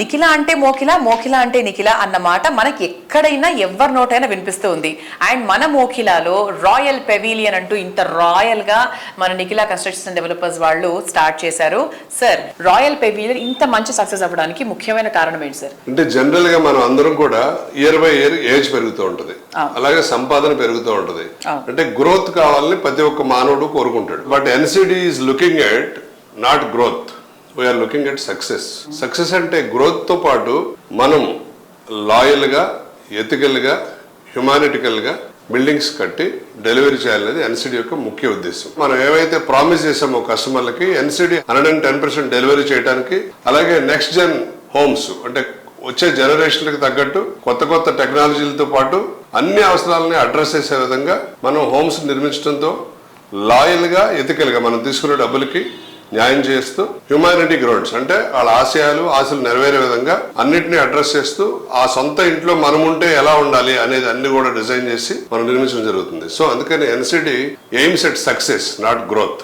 నిఖిల అంటే మోకిల మోకిల అంటే నిఖిల అన్న మాట మనకి ఎక్కడైనా ఎవరి నోటైనా వినిపిస్తూ ఉంది. అండ్ మన మోకిలాలో రాయల్ పెవిలియన్ అంటూ ఇంత రాయల్గా మన నిఖిల కన్స్ట్రక్షన్ డెవలపర్స్ వాళ్ళు స్టార్ట్ చేశారు. సార్ రాయల్ పెవిలియన్ ఇంత మంచి సక్సెస్ అవ్వడానికి ముఖ్యమైన కారణం ఏంటి సార్? అంటే జనరల్గా మనం అందరం కూడా ఇయర్ బై ఇయర్ ఏజ్ పెరుగుతూ ఉంటది. అలాగే సంపాదన పెరుగుతూ ఉంటది. అంటే గ్రోత్ కావాలని ప్రతి ఒక్క మానవుడు కోరుకుంటాడు. But NCD looking at not growth. We're looking at success success అంటే గ్రోత్తో పాటు మనం లాయల్గా ఎథికల్గా హ్యుమానిటికల్గా బిల్డింగ్స్ కట్టి డెలివరీ చేయాలనేది ఎన్సిడి యొక్క ముఖ్య ఉద్దేశం. మనం ఏవైతే ప్రామిస్ చేసామో కస్టమర్లకి NCD hundred and ten percent delivery చేయడానికి అలాగే నెక్స్ట్ జెన్ హోమ్స్ అంటే వచ్చే జనరేషన్లకు తగ్గట్టు కొత్త కొత్త టెక్నాలజీలతో పాటు అన్ని అవసరాలని అడ్రస్ చేసే విధంగా మనం హోమ్స్ నిర్మించడంతో లాయల్గా ఎథికల్గా మనం తీసుకునే డబ్బులకి న్యాయం చేస్తూ హ్యుమానిటీ గ్రౌండ్స్ అంటే వాళ్ళ ఆశయాలు ఆశలు నెరవేరే విధంగా అన్నింటినీ అడ్రస్ చేస్తూ ఆ సొంత ఇంట్లో మనం ఉంటే ఎలా ఉండాలి అనేది అన్ని కూడా డిజైన్ చేసి మనం నిర్మించడం జరుగుతుంది. సో అందుకని NCD aims at success not growth